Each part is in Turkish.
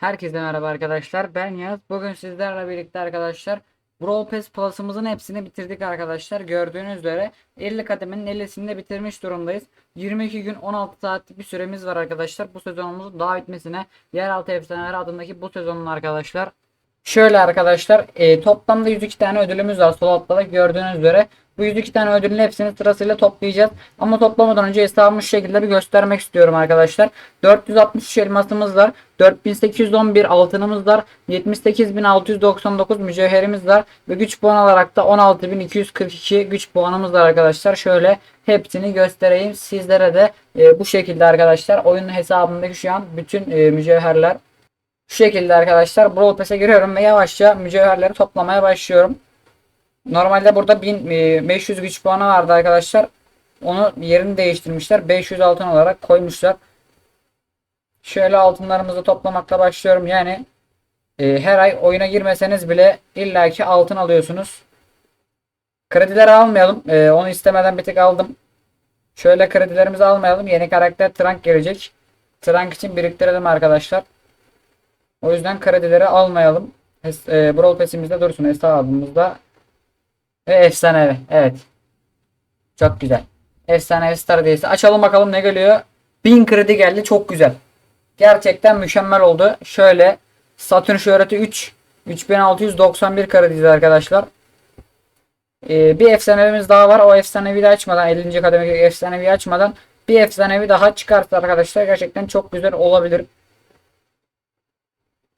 Herkese merhaba arkadaşlar. Ben Yaz. Bugün sizlerle birlikte arkadaşlar Brawl Pass Plus'ımızın hepsini bitirdik arkadaşlar. Gördüğünüz üzere 50 kademenin 50'sini de bitirmiş durumdayız. 22 gün 16 saatlik bir süremiz var arkadaşlar. Bu sezonumuzun daha bitmesine Yeraltı Efsaneleri adındaki bu sezonun arkadaşlar. Şöyle arkadaşlar e, toplamda 102 tane ödülümüz var sol altta da gördüğünüz üzere. Bu 102 tane ödülün hepsini sırasıyla toplayacağız. Ama toplamadan önce hesabımı şu şekilde bir göstermek istiyorum arkadaşlar. 463 elmasımız var. 4811 altınımız var. 78699 mücevherimiz var. Ve güç puan olarak da 16242 güç puanımız var arkadaşlar. Şöyle hepsini göstereyim. Sizlere de e, bu şekilde arkadaşlar oyunun hesabındaki şu an bütün e, mücevherler şu şekilde arkadaşlar Brawl Pass'e giriyorum ve yavaşça mücevherleri toplamaya başlıyorum. Normalde burada 1500 güç puanı vardı arkadaşlar. Onu yerini değiştirmişler. 500 altın olarak koymuşlar. Şöyle altınlarımızı toplamakla başlıyorum. Yani e, her ay oyuna girmeseniz bile illaki altın alıyorsunuz. Kredileri almayalım. E, onu istemeden bir tek aldım. Şöyle kredilerimizi almayalım. Yeni karakter Trunk gelecek. Trunk için biriktirelim arkadaşlar. O yüzden kredileri almayalım. Hes- E, Brawl Pass'imizde dursun hesabımızda. Ve efsanevi. Evet. Çok güzel. Efsanevi Star Days'i. Açalım bakalım ne geliyor. 1000 kredi geldi. Çok güzel. Gerçekten mükemmel oldu. Şöyle Satürn şöhreti 3. 3691 krediyiz arkadaşlar. Ee, bir efsanevimiz daha var. O efsanevi de açmadan 50. kademedeki efsanevi açmadan bir efsanevi daha çıkarsa arkadaşlar gerçekten çok güzel olabilir.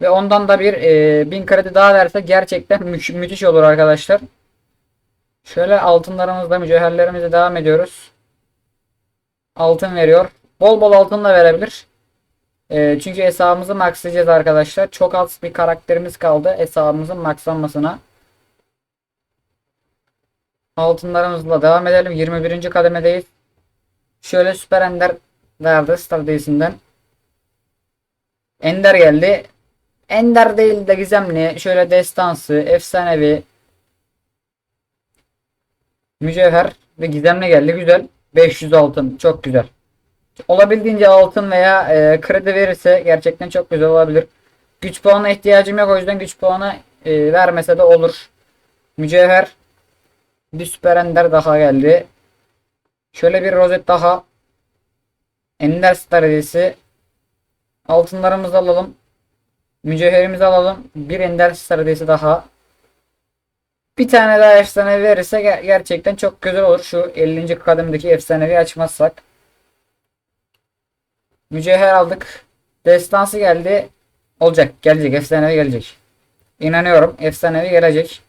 Ve ondan da bir e, 1000 kredi daha verse gerçekten mü- müthiş olur arkadaşlar. Şöyle altınlarımızla mücevherlerimize devam ediyoruz. Altın veriyor. Bol bol altın da verebilir. Ee, çünkü hesabımızı maxlayacağız arkadaşlar. Çok az bir karakterimiz kaldı hesabımızın maxlanmasına. Altınlarımızla devam edelim. 21. kademedeyiz. Şöyle süper ender verdi Star Days'inden. Ender geldi. Ender değil de gizemli. Şöyle destansı, efsanevi, Mücevher ve gizemli geldi. Güzel. 500 altın. Çok güzel. Olabildiğince altın veya e, kredi verirse gerçekten çok güzel olabilir. Güç puanına ihtiyacım yok. O yüzden güç puanı e, vermese de olur. Mücevher. Bir süper ender daha geldi. Şöyle bir rozet daha. Ender star. Altınlarımızı alalım. Mücevherimizi alalım. Bir ender star hediyesi daha. Bir tane daha efsane verirse ger- gerçekten çok güzel olur. Şu 50. kademdeki efsanevi açmazsak. Mücevher aldık. Destansı geldi. Olacak. Gelecek. Efsanevi gelecek. İnanıyorum. Efsanevi gelecek.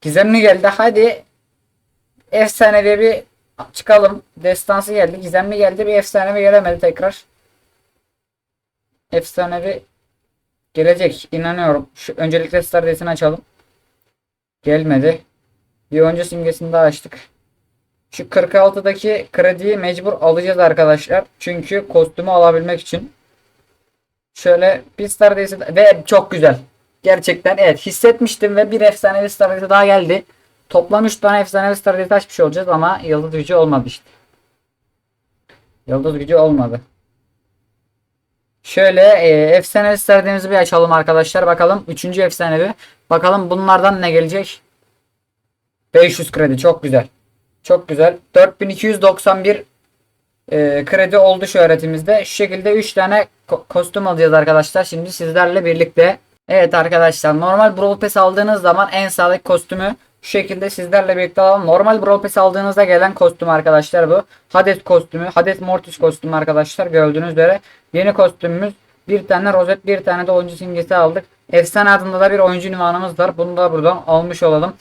Gizemli geldi. Hadi. Efsanevi bir çıkalım. Destansı geldi. Gizemli geldi. Bir efsanevi gelemedi tekrar. Efsanevi gelecek. İnanıyorum. Şu öncelikle Star Days'ini açalım. Gelmedi. Bir önce simgesini daha açtık. Şu 46'daki krediyi mecbur alacağız arkadaşlar. Çünkü kostümü alabilmek için. Şöyle bir Star Days'i ve çok güzel. Gerçekten evet hissetmiştim ve bir efsanevi Star Days'i daha geldi. Toplam 3 tane efsanevi Star Days'i açmış olacağız ama yıldız gücü olmadı işte. Yıldız gücü olmadı. Şöyle e, efsanevi Star Days'imizi bir açalım arkadaşlar. Bakalım 3. efsanevi. Bakalım bunlardan ne gelecek? 500 kredi çok güzel. Çok güzel. 4291 e, kredi oldu şu öğretimizde. Şu şekilde 3 tane ko- kostüm alacağız arkadaşlar. Şimdi sizlerle birlikte. Evet arkadaşlar normal Brawl Pass aldığınız zaman en sağdaki kostümü şu şekilde sizlerle birlikte alalım. Normal Brawl Pass aldığınızda gelen kostüm arkadaşlar bu. Hades kostümü. Hades Mortis kostümü arkadaşlar gördüğünüz üzere. Yeni kostümümüz. Bir tane rozet bir tane de oyuncu simgesi aldık. Efsane adında da bir oyuncu ünvanımız var. Bunu da buradan almış olalım.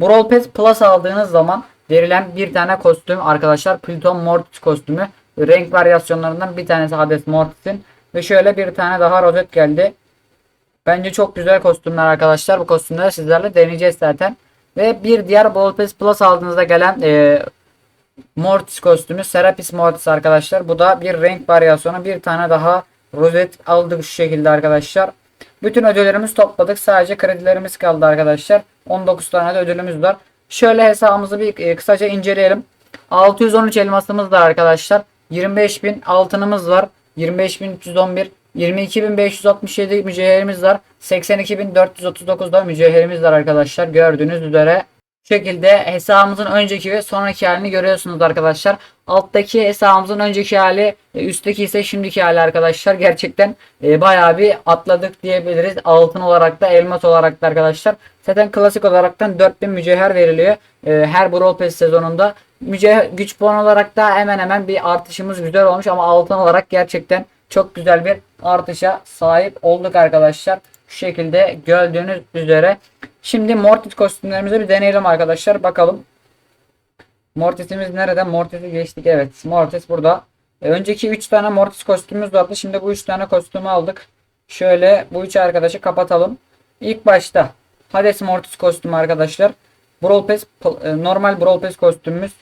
Brawl Pass Plus aldığınız zaman verilen bir tane kostüm arkadaşlar. Pluton Mortis kostümü. Renk varyasyonlarından bir tanesi Hades Mortis'in. Ve şöyle bir tane daha rozet geldi. Bence çok güzel kostümler arkadaşlar. Bu kostümleri sizlerle deneyeceğiz zaten. Ve bir diğer Brawl Pass Plus aldığınızda gelen e, Mortis kostümü Serapis Mortis arkadaşlar. Bu da bir renk varyasyonu. Bir tane daha rozet aldık şu şekilde arkadaşlar. Bütün ödüllerimizi topladık. Sadece kredilerimiz kaldı arkadaşlar. 19 tane de ödülümüz var. Şöyle hesabımızı bir e, kısaca inceleyelim. 613 elmasımız var arkadaşlar. 25.000 altınımız var. 25.311 22.567 mücevherimiz var. 82.439'da mücevherimiz var arkadaşlar. Gördüğünüz üzere. Şekilde hesabımızın önceki ve sonraki halini görüyorsunuz arkadaşlar. Alttaki hesabımızın önceki hali, e, üstteki ise şimdiki hali arkadaşlar. Gerçekten e, bayağı bir atladık diyebiliriz. Altın olarak da elmas olarak da arkadaşlar. Zaten klasik olaraktan 4000 mücevher veriliyor. E, her Brawl Pass sezonunda. Mücevher güç puan olarak da hemen hemen bir artışımız güzel olmuş ama altın olarak gerçekten çok güzel bir artışa sahip olduk arkadaşlar. Şu şekilde gördüğünüz üzere. Şimdi Mortis kostümlerimizi bir deneyelim arkadaşlar. Bakalım. Mortis'imiz nerede? Mortis'i geçtik. Evet. Mortis burada. E, önceki 3 tane Mortis kostümümüz vardı. Şimdi bu 3 tane kostümü aldık. Şöyle bu 3 arkadaşı kapatalım. İlk başta Hades Mortis kostümü arkadaşlar. Brawl Pass, e, normal Brawl Pass kostümümüz.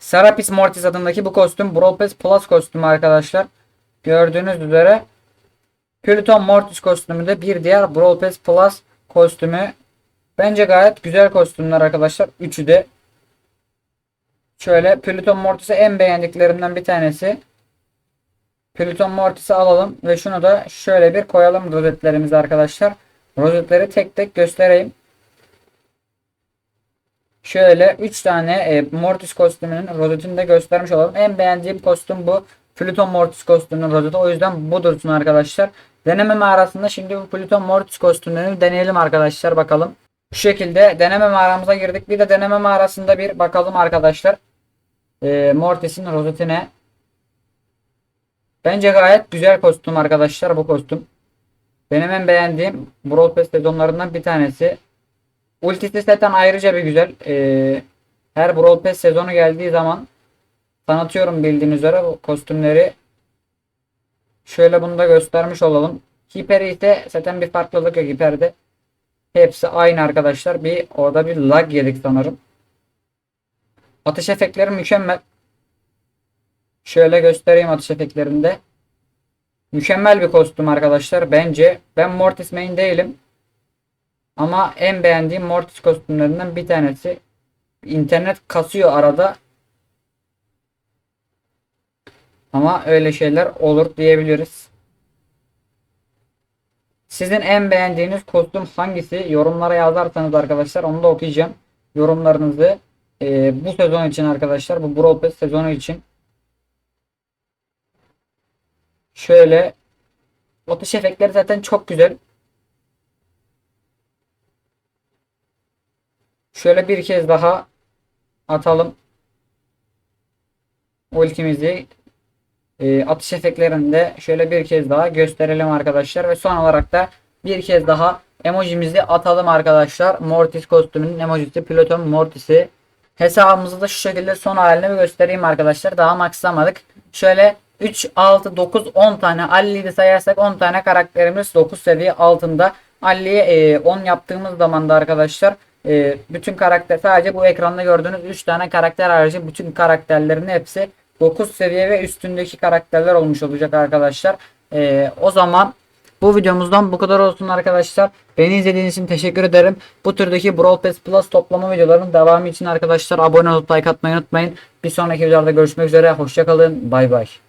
Serapis Mortis adındaki bu kostüm Brawl Pass Plus kostümü arkadaşlar. Gördüğünüz üzere Pluton Mortis kostümü de bir diğer Brawl Pass Plus kostümü. Bence gayet güzel kostümler arkadaşlar. Üçü de. Şöyle Pluton Mortis'i en beğendiklerimden bir tanesi. Pluton Mortis'i alalım ve şunu da şöyle bir koyalım rozetlerimize arkadaşlar. Rozetleri tek tek göstereyim. Şöyle 3 tane e, Mortis kostümünün rozetini de göstermiş olalım. En beğendiğim kostüm bu. Pluton Mortis kostümünün rozeti. O yüzden bu dursun arkadaşlar. Deneme mağarasında şimdi bu Pluton Mortis kostümlerini deneyelim arkadaşlar bakalım. Şu şekilde deneme mağaramıza girdik. Bir de deneme mağarasında bir bakalım arkadaşlar. E, Mortis'in rozetine. Bence gayet güzel kostüm arkadaşlar bu kostüm. Benim en beğendiğim Brawl Pass sezonlarından bir tanesi. Ultisi zaten ayrıca bir güzel. Ee, her Brawl Pass sezonu geldiği zaman tanıtıyorum bildiğiniz üzere bu kostümleri. Şöyle bunu da göstermiş olalım. Hiper ise zaten bir farklılık yok Hiper'de. Hepsi aynı arkadaşlar. Bir orada bir lag yedik sanırım. Atış efektleri mükemmel. Şöyle göstereyim atış efektlerinde. Mükemmel bir kostüm arkadaşlar. Bence ben Mortis main değilim. Ama en beğendiğim Mortis kostümlerinden bir tanesi. İnternet kasıyor arada. Ama öyle şeyler olur diyebiliriz. Sizin en beğendiğiniz kostüm hangisi? Yorumlara yazarsanız arkadaşlar onu da okuyacağım. Yorumlarınızı e, bu sezon için arkadaşlar. Bu Brawl Pass sezonu için. Şöyle atış efektleri zaten çok güzel. Şöyle bir kez daha atalım. Ultimizi e, atış efektlerinde şöyle bir kez daha gösterelim arkadaşlar. Ve son olarak da bir kez daha emojimizi atalım arkadaşlar. Mortis kostümünün emojisi Pluton Mortis'i. Hesabımızı da şu şekilde son halini göstereyim arkadaşlar. Daha maxlamadık. Şöyle 3, 6, 9, 10 tane Ali'yi sayarsak 10 tane karakterimiz 9 seviye altında. Ali'ye e, 10 yaptığımız zaman da arkadaşlar e, bütün karakter sadece bu ekranda gördüğünüz 3 tane karakter harici bütün karakterlerin hepsi 9 seviye ve üstündeki karakterler olmuş olacak arkadaşlar. E, o zaman bu videomuzdan bu kadar olsun arkadaşlar. Beni izlediğiniz için teşekkür ederim. Bu türdeki Brawl Pass Plus toplama videolarının devamı için arkadaşlar abone olup like atmayı unutmayın. Bir sonraki videolarda görüşmek üzere. Hoşçakalın. Bay bay.